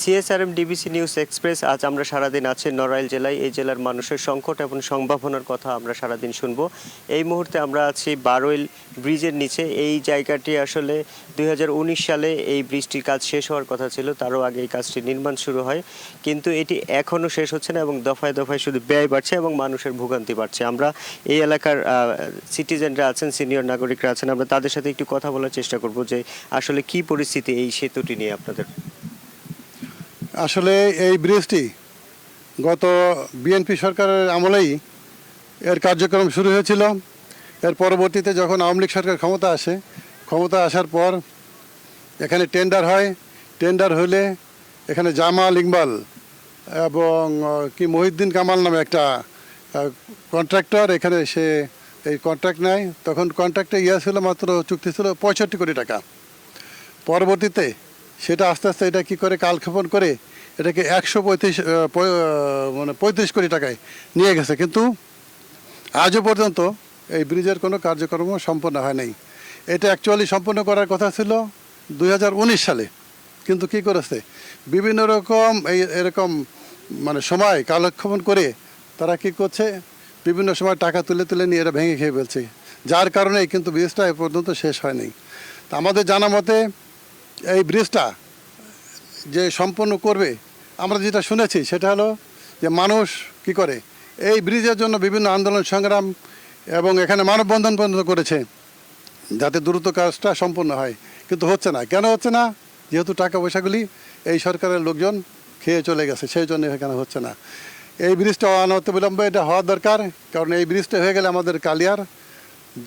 CSRM DBC news express, আজ আমরা সারাদিন আছি নড়াইল জেলায়। এই জেলার মানুষের সংকট এবং সম্ভাবনার কথা আমরা সারাদিন শুনব। এই মুহূর্তে আমরা আছি বারোইল ব্রিজের নিচে। এই জায়গাটি আসলে দুই হাজার উনিশ সালে এই ব্রিজটির কাজ শেষ হওয়ার কথা ছিল, তারও আগে এই কাজটি নির্মাণ শুরু হয়। কিন্তু এটি এখনও শেষ হচ্ছে না এবং দফায় দফায় শুধু ব্যয় বাড়ছে এবং মানুষের ভোগান্তি বাড়ছে। আমরা এই এলাকার সিটিজেনরা আছেন সিনিয়র নাগরিকরা আছেন, আমরা তাদের সাথে একটু কথা বলার চেষ্টা করব যে আসলে কি পরিস্থিতি এই সেতুটি নিয়ে আপনাদের। আসলে এই ব্রিজটি গত বিএনপি সরকারের আমলেই এর কার্যক্রম শুরু হয়েছিল। এর পরবর্তীতে যখন আওয়ামী লীগ সরকার ক্ষমতা আসে, ক্ষমতা আসার পর এখানে টেন্ডার হয়। টেন্ডার হলে এখানে জামাল ইকবাল এবং কি মহিউদ্দিন কামাল নামে একটা কন্ট্রাক্টর এখানে সে এই কন্ট্রাক্ট নেয়। তখন কন্ট্রাক্টে ইয়ে ছিল, মাত্র চুক্তি ছিল পঁয়ষট্টি কোটি টাকা। পরবর্তীতে সেটা আস্তে আস্তে এটা কি করে কালক্ষেপণ করে এটাকে একশো পঁয়ত্রিশ মানে পঁয়ত্রিশ কোটি টাকায় নিয়ে গেছে। কিন্তু আজও পর্যন্ত এই ব্রিজের কোনো কার্যক্রম সম্পন্ন হয় নাই। এটা অ্যাকচুয়ালি সম্পন্ন করার কথা ছিল দু হাজার উনিশ সালে। কিন্তু কি করেছে? বিভিন্ন রকম এই এরকম মানে সময় কালক্ষেপণ করে তারা কি করছে? বিভিন্ন সময় টাকা তুলে তুলে নিয়ে এরা ভেঙে খেয়ে ফেলছে। যার কারণে কিন্তু ব্রিজটা এ পর্যন্ত শেষ হয়নি তা আমাদের জানা মতে এই ব্রিজটা যে সম্পন্ন করবে আমরা যেটা শুনেছি, সেটা হলো যে মানুষ কি করে? এই ব্রিজের জন্য বিভিন্ন আন্দোলন, সংগ্রাম এবং এখানে মানববন্ধন পর্যন্ত করেছে যাতে দ্রুত কাজটা সম্পন্ন হয়। কিন্তু হচ্ছে না। কেন হচ্ছে না? যেহেতু টাকা পয়সাগুলি এই সরকারের লোকজন খেয়ে চলে গেছে, সেই জন্য এখানে হচ্ছে না। এই ব্রিজটা অনন্ত বিলম্বে এটা হওয়া দরকার, কারণ এই ব্রিজটা হয়ে গেলে আমাদের কালিয়ার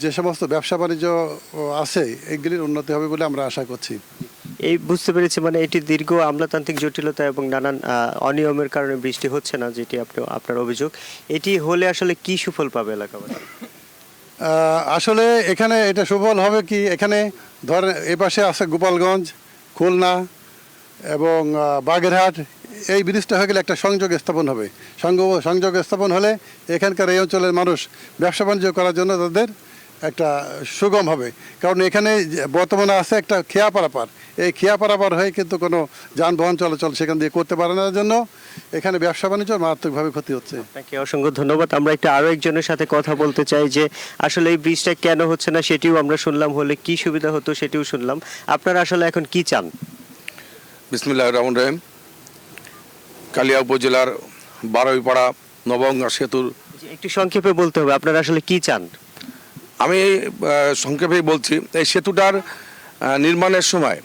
যে সমস্ত ব্যবসা বাণিজ্য আছে এইগুলির উন্নতি হবে বলে আমরা আশা করছি। এই বুঝতে পেরেছি মানে এটি দীর্ঘ আমলাতান্ত্রিক জটিলতা এবং নানান অনিয়মের কারণে বৃষ্টি হচ্ছে না, যেটি আপনি, আপনার অভিযোগ। এটি হলে আসলে কি সুফল পাবে এলাকাবাসী? আসলে এখানে এটা সুফল হবে কি, এখানে ধরেন এ পাশে আছে গোপালগঞ্জ, খুলনা এবং বাগেরহাট। এই ব্রিজটা হয়ে গেলে একটা সংযোগ স্থাপন হবে। সংযোগ স্থাপন হলে এখানকার এই অঞ্চলের মানুষ ব্যবসা বাণিজ্য করার জন্য তাদের একটা সুগম হবে। কারণ এখানে যে বর্তমানে আছে একটা খেয়া পারাপার এই খেয়া পারাপার হয়ে কিন্তু কোনো যানবাহন চলাচল সেখান দিয়ে করতে পারে না। জন্য এখানে ব্যবসা বাণিজ্য মারাত্মকভাবে ক্ষতি হচ্ছে। আপনাকে অসংখ্য ধন্যবাদ। আমরা একটা আরও একজনের সাথে কথা বলতে চাই যে আসলে এই ব্রিজটা কেন হচ্ছে না সেটিও আমরা শুনলাম হলে কি সুবিধা হতো সেটিও শুনলাম। আপনারা আসলে এখন কি চান? বিসমিল্লাহ রহমান রহিম। কালিয়া উপজেলার বারোইপাড়া নবগঙ্গা সেতুর একটু সংক্ষেপে বলতে হবে আপনারা আসলে কি চান? আমি সংক্ষেপেই বলছি এই সেতুটার নির্মাণের সময়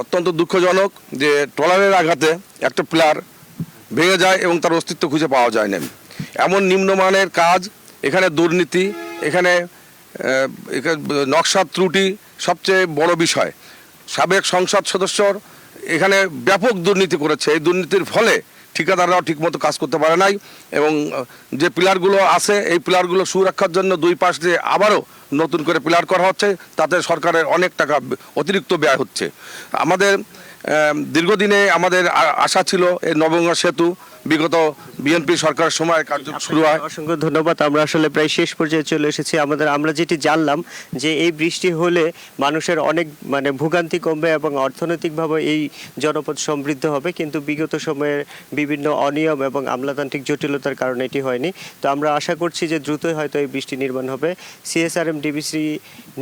অত্যন্ত দুঃখজনক যে ট্রলারের আঘাতে একটা প্লার ভেঙে যায় এবং তার অস্তিত্ব খুঁজে পাওয়া যায় না এমন নিম্নমানের কাজ এখানে দুর্নীতি এখানে আহ, এখানে নকশা ত্রুটি সবচেয়ে বড় বিষয়। সাবেক সংসদ সদস্যর এখানে ব্যাপক দুর্নীতি করেছে। এই দুর্নীতির ফলে ঠিকাদাররাও ঠিকমতো কাজ করতে পারে নাই এবং যে পিলারগুলো আছে, এই পিলারগুলো সুরক্ষার জন্য দুই পাশ দিয়ে আবারও নতুন করে পিলার করা হচ্ছে, তাতে সরকারের অনেক টাকা অতিরিক্ত ব্যয় হচ্ছে। আমাদের দীর্ঘদিনে আমাদের আশা ছিল এই নবগঙ্গা সেতু বিগত বিএনপি সরকার সময় কার্য শুরু হয়। অসংখ্য ধন্যবাদ। আমরা আসলে প্রায় শেষ পর্যায়ে চলে এসেছি। আমাদের, আমরা যেটি জানলাম যে এই বৃষ্টি হলে মানুষের অনেক মানে ভোগান্তি কমবে এবং অর্থনৈতিকভাবে এই জনপদ সমৃদ্ধ হবে। কিন্তু বিগত সময়ের বিভিন্ন অনিয়ম এবং আমলাতান্ত্রিক জটিলতার কারণে এটি হয়নি। তো আমরা আশা করছি যে দ্রুতই হয়তো এই বৃষ্টি নির্মাণ হবে। সিএসআরএম, ডিবিসি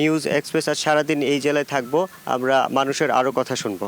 নিউজ এক্সপ্রেস আর সারাদিন এই জেলায় থাকব। আমরা মানুষের আরও কথা শুনব।